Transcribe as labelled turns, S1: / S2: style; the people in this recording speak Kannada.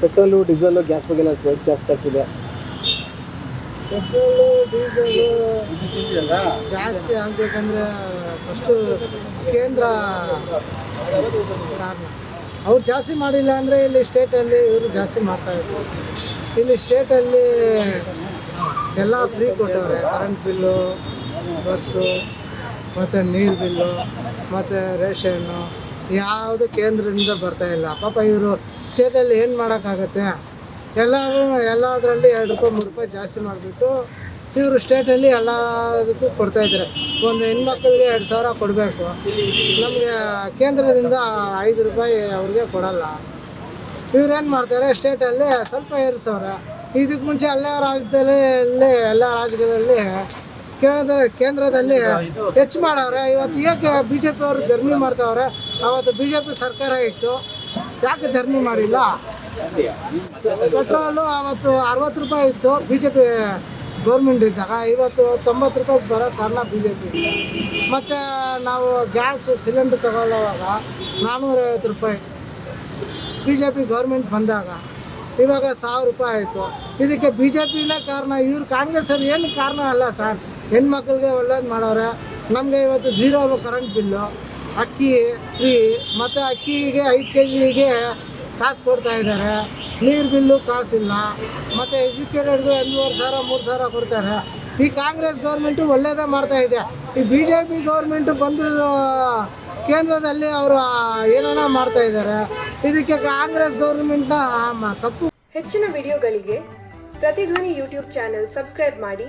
S1: ಪೆಟ್ರೋಲು ಡೀಸೆಲು ಗ್ಯಾಸ್ ಬಗ್ಗೆ ಎಲ್ಲ ರೇಟ್ ಜಾಸ್ತಿ ಆಗ್ತಿದೆ.
S2: ಪೆಟ್ರೋಲು ಡೀಸೆಲು ಜಾಸ್ತಿ ಆಗಬೇಕಂದ್ರೆ ಫಸ್ಟು ಕೇಂದ್ರ ಕಾರಣ. ಅವ್ರು ಜಾಸ್ತಿ ಮಾಡಿಲ್ಲ ಅಂದರೆ ಇಲ್ಲಿ ಸ್ಟೇಟಲ್ಲಿ ಇವರು ಜಾಸ್ತಿ ಮಾಡ್ತಾಯಿದ್ರು ಇಲ್ಲಿ ಸ್ಟೇಟಲ್ಲಿ ಎಲ್ಲ ಫ್ರೀ ಕೊಟ್ಟವ್ರೆ. ಕರೆಂಟ್ ಬಿಲ್ಲು ಬಸ್ಸು ಮತ್ತು ನೀರು ಬಿಲ್ಲು ಮತ್ತು ರೇಷನ್ನು ಯಾವುದು ಕೇಂದ್ರದಿಂದ ಬರ್ತಾ ಇಲ್ಲ. ಪಾಪ ಇವರು ಸ್ಟೇಟಲ್ಲಿ ಏನು ಮಾಡೋಕ್ಕಾಗತ್ತೆ? ಎಲ್ಲರೂ ಎಲ್ಲದರಲ್ಲಿ ಎರಡು ರೂಪಾಯಿ, ಮೂರು ರೂಪಾಯಿ ಜಾಸ್ತಿ ಮಾಡಿಬಿಟ್ಟು ಇವರು ಸ್ಟೇಟಲ್ಲಿ ಎಲ್ಲದಕ್ಕೂ ಕೊಡ್ತಾ ಇದ್ದಾರೆ. ಒಂದು ಹೆಣ್ಮಕ್ಳಿಗೆ ಎರಡು ಸಾವಿರ ಕೊಡಬೇಕು. ನಮಗೆ ಕೇಂದ್ರದಿಂದ ಐದು ರೂಪಾಯಿ ಅವ್ರಿಗೆ ಕೊಡಲ್ಲ. ಇವ್ರೇನು ಮಾಡ್ತಾರೆ? ಸ್ಟೇಟಲ್ಲಿ ಸ್ವಲ್ಪ ಏರಿಸವ್ರೆ. ಇದಕ್ಕೆ ಮುಂಚೆ ಎಲ್ಲ ರಾಜ್ಯದಲ್ಲಿ ಎಲ್ಲ ರಾಜ್ಯಗಳಲ್ಲಿ ಕೇಂದ್ರ ಕೇಂದ್ರದಲ್ಲಿ ಹೆಚ್ಚು ಮಾಡವ್ರೆ. ಇವತ್ತು ಏಕೆ ಬಿ ಜೆ ಪಿ ಅವರು ಧರ್ಮಿ ಮಾಡ್ತಾವ್ರೆ? ಅವತ್ತು ಬಿ ಜೆ ಪಿ ಸರ್ಕಾರ ಇತ್ತು ಯಾಕೆ ಧರ್ಮಿ ಮಾಡಿಲ್ಲ? ಪೆಟ್ರೋಲು ಅವತ್ತು ಅರವತ್ತು ರೂಪಾಯಿ ಇತ್ತು ಬಿ ಜೆ ಪಿ ಗೌರ್ಮೆಂಟ್ ಇದ್ದಾಗ. ಇವತ್ತು ತೊಂಬತ್ತು ರೂಪಾಯಿ ಬರೋ ಕಾರಣ ಬಿ ಜೆ ಪಿ ಮತ್ತು ನಾವು ಗ್ಯಾಸ್ ಸಿಲಿಂಡರ್ ತಗೊಳ್ಳೋವಾಗ ನಾನ್ನೂರೈವತ್ತು ರೂಪಾಯಿ ಬಿ ಜೆ ಪಿ ಗೌರ್ಮೆಂಟ್ ಬಂದಾಗ ಇವಾಗ ಸಾವಿರ ರೂಪಾಯಿ ಆಯಿತು. ಇದಕ್ಕೆ ಬಿ ಜೆ ಪಿನೇ ಕಾರಣ. ಇವ್ರು ಕಾಂಗ್ರೆಸ್ ಏನು ಕಾರಣ ಅಲ್ಲ ಸರ್? ಹೆಣ್ಮಕ್ಳಿಗೆ ಒಳ್ಳೇದು ಮಾಡೋರೆ. ನಮಗೆ ಇವತ್ತು ಜೀರೋ ಕರೆಂಟ್ ಬಿಲ್ಲು ಅಕ್ಕಿ ಫ್ರೀ ಮತ್ತು ಅಕ್ಕಿಗೆ ಐದು ಕೆ ಜಿಗೆ ಕಾಸು ಕೊಡ್ತಾ ಇದ್ದಾರೆ. ನೀರು ಬಿಲ್ಲು ಕಾಸಿಲ್ಲ. ಮತ್ತು ಎಜುಕೇಟೆಡ್ಗೆ ಒಂದೂವರೆ ಸಾವಿರ, ಮೂರು ಸಾವಿರ ಕೊಡ್ತಾರೆ. ಈ ಕಾಂಗ್ರೆಸ್ ಗೌರ್ಮೆಂಟು ಒಳ್ಳೇದೇ ಮಾಡ್ತಾ ಇದೆ. ಈ ಬಿ ಜೆ ಪಿ ಗೌರ್ಮೆಂಟು ಬಂದು, ಕೇಂದ್ರದಲ್ಲಿ ಅವರು ಏನೇನೋ ಮಾಡ್ತಾ ಇದ್ದಾರೆ. ಇದಕ್ಕೆ ಕಾಂಗ್ರೆಸ್ ಗೌರ್ಮೆಂಟ್ನ ತಪ್ಪು.
S3: ಹೆಚ್ಚಿನ ವಿಡಿಯೋಗಳಿಗೆ ಪ್ರತಿಧ್ವನಿ ಯೂಟ್ಯೂಬ್ ಚಾನೆಲ್ ಸಬ್ಸ್ಕ್ರೈಬ್ ಮಾಡಿ.